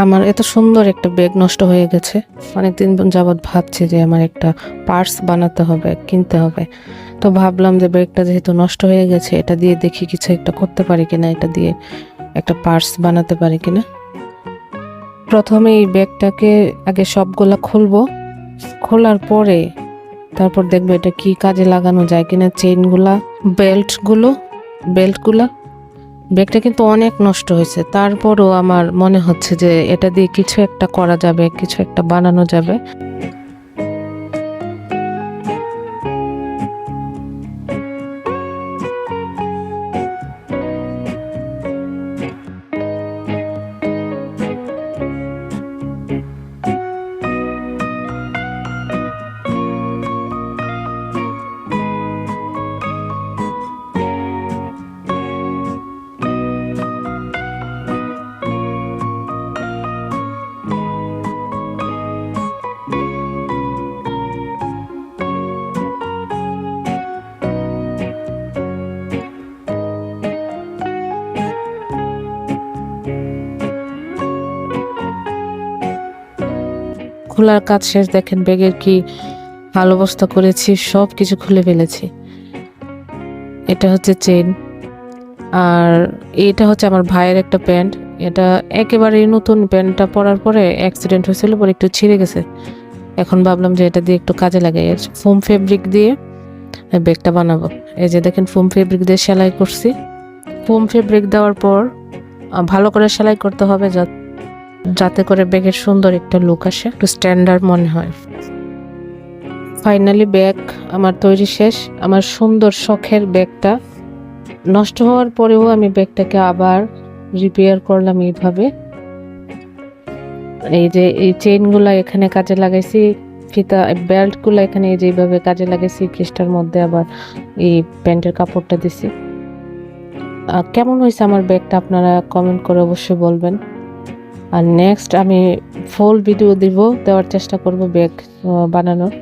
আমার এত সুন্দর একটা ব্যাগ নষ্ট হয়ে গেছে। অনেকদিন যাবৎ ভাবছি যে আমার একটা পার্স বানাতে হবে, কিনতে হবে। তো ভাবলাম যে ব্যাগটা যেহেতু নষ্ট হয়ে গেছে, এটা দিয়ে দেখি কিছু একটা করতে পারি কিনা, এটা দিয়ে একটা পার্স বানাতে পারি কিনা। প্রথমে এই ব্যাগটাকে আগে সবগুলা খুলবো। খোলার পরে তারপর দেখব এটা কি কাজে লাগানো যায় কিনা চেইনগুলা বেল্টগুলো বেল্টগুলা ব্যাগটা কিন্তু অনেক নষ্ট হয়েছে। তারপরও আমার মনে হচ্ছে যে এটা দিয়ে কিছু একটা করা যাবে, কিছু একটা বানানো যাবে। খোলার কাজ শেষ, দেখেন ব্যাগের কি হাল অবস্থা করেছি সব কিছু খুলে ফেলেছি। এটা হচ্ছে চেন আর এটা হচ্ছে আমার ভাইয়ের একটা প্যান্ট এটা একেবারেই নতুন প্যান্টটা পরার পরে অ্যাক্সিডেন্ট হয়েছিল পরে একটু ছিঁড়ে গেছে। এখন ভাবলাম যে এটা দিয়ে একটু কাজে লাগে ফোম ফেব্রিক দিয়ে ব্যাগটা বানাবো। এই যে দেখেন ফোম ফেব্রিক দিয়ে সেলাই করছি। ফোম ফেব্রিক দেওয়ার পর ভালো করে সেলাই করতে হবে যা- যাতে করে ব্যাগের সুন্দর একটা লুক আসে, একটু স্ট্যান্ডার্ড মনে হয়। ফাইনালি ব্যাগ আমার তৈরি শেষ। আমার সুন্দর শখের ব্যাগটা নষ্ট হওয়ার পরেও আমি ব্যাগটাকে আবার রিপেয়ার করলাম এইভাবে। এই যে এই চেইনগুলো এখানে কাজে লাগাইছি, ফিতা বেল্টগুলো এখানে এই যে এইভাবে কাজে লাগাইছি কেসটার মধ্যে আবার এই প্যান্টের কাপড়টা দিছি। কেমন হয়েছে আমার ব্যাগটা আপনারা কমেন্ট করে অবশ্যই বলবেন। আর নেক্সট আমি ফুল ভিডিও দিব দেওয়ার চেষ্টা করব ব্যাগ বানানোর।